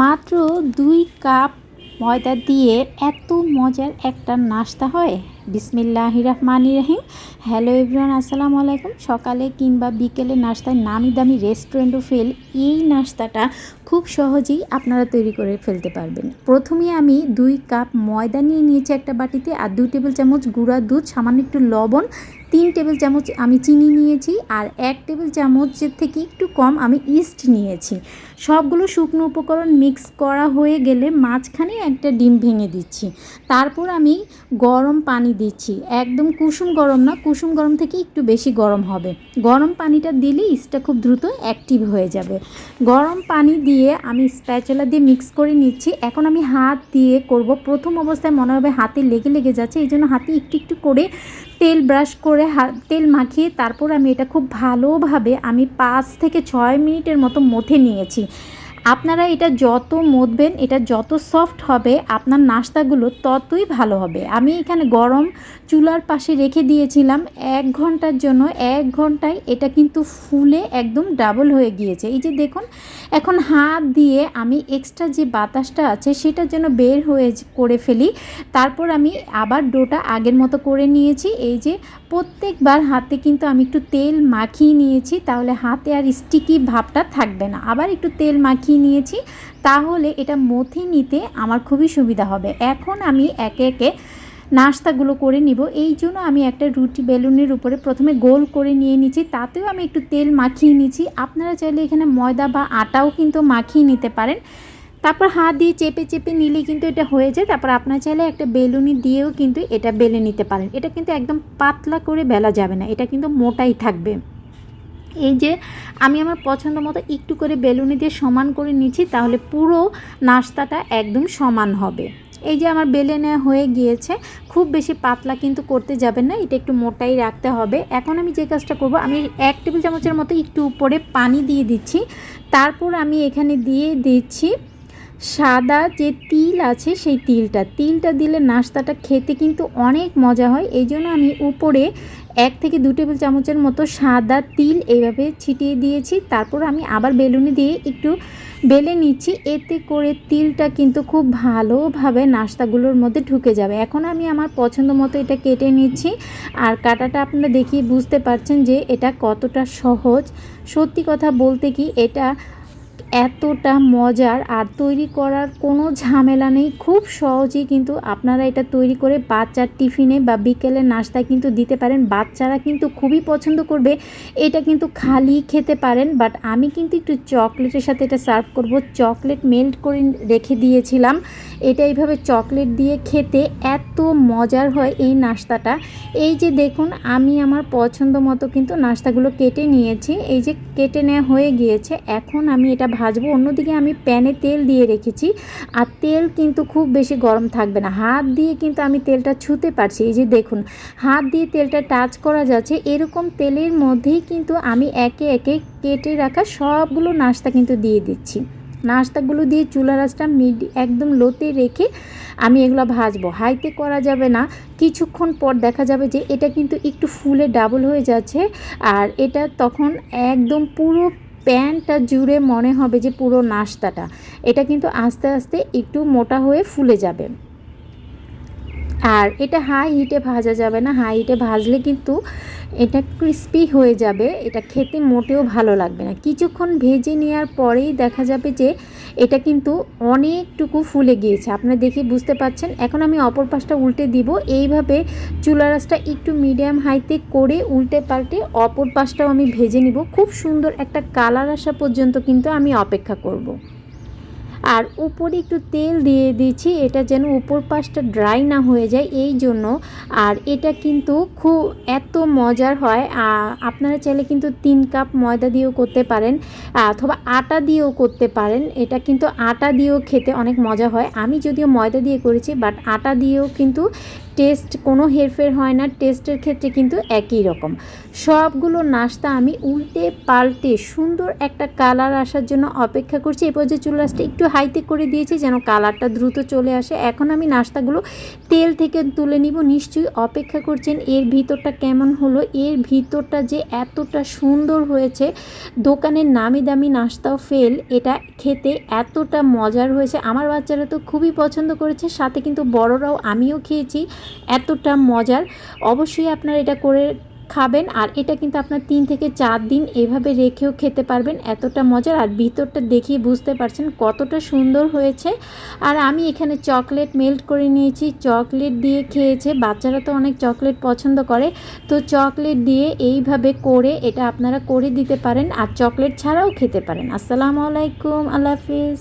মাত্র দুই কাপ ময়দা দিয়ে এত মজার একটা নাস্তা হয়। বিসমিল্লাহ রহমান রহিম হ্যালো এভরিওয়ান, আসসালামু আলাইকুম। সকালে কিংবা বিকেলে নাস্তায় নামি দামি রেস্টুরেন্টও ফেল, এই নাস্তাটা খুব সহজেই আপনারা তৈরি করে ফেলতে পারবেন। প্রথমে আমি দুই কাপ ময়দা নিয়ে নিয়েছি একটা বাটিতে আর দুই টেবিল চামচ গুঁড়া দুধ, সামান্য একটু লবণ, তিন টেবিল চামচ আমি চিনি নিয়েছি আর এক টেবিল চামচের থেকে একটু কম আমি ইস্ট নিয়েছি। সবগুলো শুকনো উপকরণ মিক্স করা হয়ে গেলে মাঝখানে একটা ডিম ভেঙে দিচ্ছি। তারপর আমি গরম পানি দিচ্ছি। একদম কুসুম গরম না, কুসুম গরম থেকে একটু বেশি গরম হবে। গরম পানিটা দিলে ইস্টটা খুব দ্রুত অ্যাক্টিভ হয়ে যাবে। গরম পানি দিয়ে আমি স্প্যাচুলা দিয়ে মিক্স করে নিচ্ছি। এখন আমি হাত দিয়ে করব। প্রথম অবস্থায় মনে হবে হাতে লেগে লেগে যাচ্ছে, এই জন্য হাতে একটু একটু করে তেল ব্রাশ করে তেল মাখিয়ে তারপর আমি এটা খুব ভালোভাবে আমি পাঁচ থেকে ছয় মিনিটের মতো মথে নিয়েছি। আপনারা এটা যত মধবেন এটা যত সফট হবে, আপনার নাস্তাগুলো ততই ভালো হবে। আমি এখানে গরম চুলার পাশে রেখে দিয়েছিলাম এক ঘণ্টার জন্য। এক ঘন্টায় এটা কিন্তু ফুলে একদম ডাবল হয়ে গিয়েছে। এই যে দেখুন, এখন হাত দিয়ে আমি এক্সট্রা যে বাতাসটা আছে সেটার জন্য বের হয়ে করে ফেলি। তারপর আমি আবার ডোটা আগের মতো করে নিয়েছি। এই যে প্রত্যেকবার হাতে কিন্তু আমি একটু তেল মাখিয়ে নিয়েছি, তাহলে হাতে আর স্টিকি ভাবটা থাকবে না। আবার একটু তেল মাখিয়ে নিয়েছি, তাহলে এটা মথে নিতে আমার খুবই সুবিধা হবে। এখন আমি একে একে নাস্তাগুলো করে নিব। এই জন্য আমি একটা রুটি বেলুনের উপরে প্রথমে গোল করে নিয়ে নিচ্ছি, তাতেও আমি একটু তেল মাখিয়ে নিচ্ছি। আপনারা চাইলে এখানে ময়দা বা আটাও কিন্তু মাখিয়ে নিতে পারেন। তারপর হাত দিয়ে চেপে চেপে নিলে কিন্তু এটা হয়ে যায়। তারপর আপনার চাইলে একটা বেলুনি দিয়েও কিন্তু এটা বেলে নিতে পারেন। এটা কিন্তু একদম পাতলা করে বেলা যাবে না, এটা কিন্তু মোটাই থাকবে। এই যে আমি আমার পছন্দ মতো একটু করে বেলুনি দিয়ে সমান করে নিচ্ছি, তাহলে পুরো নাস্তাটা একদম সমান হবে। এই যে আমার বেলে নেওয়া হয়ে গিয়েছে, খুব বেশি পাতলা কিন্তু করতে যাবেন না, এটা একটু মোটাই রাখতে হবে। এখন আমি যে কাজটা করব, আমি এক টেবিল চামচের মতো একটু উপরে পানি দিয়ে দিচ্ছি। তারপর আমি এখানে দিয়ে দিচ্ছি সাদা যে তিল আছে সেই তিলটা। তিলটা দিলে নাস্তাটা খেতে কিন্তু অনেক মজা হয়, এই জন্য আমি উপরে এক থেকে দু টেবিল চামচের মতো সাদা তিল এইভাবে ছিটিয়ে দিয়েছি। তারপর আমি আবার বেলুনি দিয়ে একটু বেলে নিচ্ছি। এতে করে তিলটা কিন্তু খুব ভালোভাবে নাস্তাগুলোর মধ্যে ঢুকে যাবে। এখন আমি আমার পছন্দ মতো এটা কেটে নিচ্ছি। আর কাটাটা আপনারা দেখিয়ে বুঝতে পারছেন যে এটা কতটা সহজ। সত্যি কথা বলতে কি এটা এতটা মজার আর তৈরি করার কোনো ঝামেলা নেই। খুব সহজেই কিন্তু আপনারা এটা তৈরি করে বাচ্চার টিফিনে বা বিকেলে নাস্তায় কিন্তু দিতে পারেন। বাচ্চারা কিন্তু খুবই পছন্দ করবে। এটা কিন্তু খালি খেতে পারেন। বাট আমি কিন্তু একটু চকলেটের সাথে এটা সার্ভ করব। চকলেট মেল্ট করে রেখে দিয়েছিলাম। এটা এইভাবে চকলেট দিয়ে খেতে এত মজার হয় এই নাস্তাটা। এই যে দেখুন, আমি আমার পছন্দ মতো কিন্তু নাস্তাগুলো কেটে নিয়েছি। এই যে কেটে নেওয়া হয়ে গিয়েছে। এখন আমি এটা ভাজবো। অন্যদিকে আমি প্যানে তেল দিয়ে রেখেছি। আর তেল কিন্তু খুব বেশি গরম থাকবে না। হাত দিয়ে কিন্তু আমি তেলটা ছুতে পারছি। এই যে দেখুন, হাত দিয়ে তেলটা টাচ করা যাচ্ছে। এরকম তেলের মধ্যেই কিন্তু আমি একে একে কেটে রাখা সবগুলো নাস্তা কিন্তু দিয়ে দিচ্ছি। নাস্তাগুলো দিয়ে চুলা রাসটা মিড, একদম লোতে রেখে আমি এগুলো ভাজবো। হাইতে করা যাবে না। কিছুক্ষণ পর দেখা যাবে যে এটা কিন্তু একটু ফুলে ডাবল হয়ে যাচ্ছে। আর এটা তখন একদম পুরো প্যানটা জুড়ে মনে হবে যে পুরো নাস্তাটা। এটা কিন্তু আস্তে আস্তে একটু মোটা হয়ে ফুলে যাবে। আর এটা হাই হিটে ভাজা যাবে না। হাই হিটে ভাজলে কিন্তু এটা ক্রিস্পি হয়ে যাবে। এটা খেতে মোটেও ভালো লাগবে না। কিছুক্ষণ ভেজে নেওয়ার পরেই দেখা যাবে যে এটা কিন্তু অনেকটুকু ফুলে গিয়েছে। আপনারা দেখে বুঝতে পাচ্ছেন এখন আমি অপর পাশটা উল্টে দিব। এইভাবে চুলারাসটা একটু মিডিয়াম হাইতে করে উল্টে পাল্টে অপর পাশটাও আমি ভেজে নিব। খুব সুন্দর একটা কালার আসা পর্যন্ত কিন্তু আমি অপেক্ষা করব। আর উপরে একটু তেল দিয়ে দিচ্ছি, এটা যেন উপর পাশটা ড্রাই না হয়ে যায় এই জন্য। আর এটা কিন্তু খুব এত মজার হয় আপনারা চাইলে কিন্তু তিন কাপ ময়দা দিয়েও করতে পারেন, অথবা আটা দিয়েও করতে পারেন। এটা কিন্তু আটা দিয়েও খেতে অনেক মজা হয়। আমি যদিও ময়দা দিয়ে করেছি বাট আটা দিয়েও কিন্তু টেস্ট, কোনো হেরফের হয় না, টেস্টের ক্ষেত্রে কিন্তু একই রকম। সবগুলো নাস্তা আমি উল্টে পাল্টে সুন্দর একটা কালার আসার জন্য অপেক্ষা করছি। এরপর যে চুলাসটা একটু হাইতে করে দিয়েছি যেন কালারটা দ্রুত চলে আসে। এখন আমি নাস্তাগুলো তেল থেকে তুলে নিব। নিশ্চয়ই অপেক্ষা করছেন, এর ভিতরটা কেমন হলো? এর ভিতরটা যে এতটা সুন্দর হয়েছে, দোকানের নামি দামি নাস্তাও ফেল। এটা খেতে এতটা মজার হয়েছে। আমার বাচ্চারা তো খুবই পছন্দ করেছে, সাথে কিন্তু বড়রাও আমিও খেয়েছি। এতটা মজার। অবশ্যই আপনারা এটা করে খাবেন আর এটা কিন্তু আপনার তিন থেকে চার দিন এভাবে রেখেও খেতে পারবেন। এতটা মজার আর ভিতরটা দেখিয়ে বুঝতে পারছেন কতটা সুন্দর হয়েছে। আর আমি এখানে চকলেট মেল্ট করে নিয়েছি। চকলেট দিয়ে খেয়েছে। বাচ্চারা তো অনেক চকলেট পছন্দ করে। তো চকলেট দিয়ে এইভাবে করে এটা আপনারা করে দিতে পারেন আর চকলেট ছাড়াও খেতে পারেন। আসসালামু আলাইকুম। আল্লাহ হাফিজ।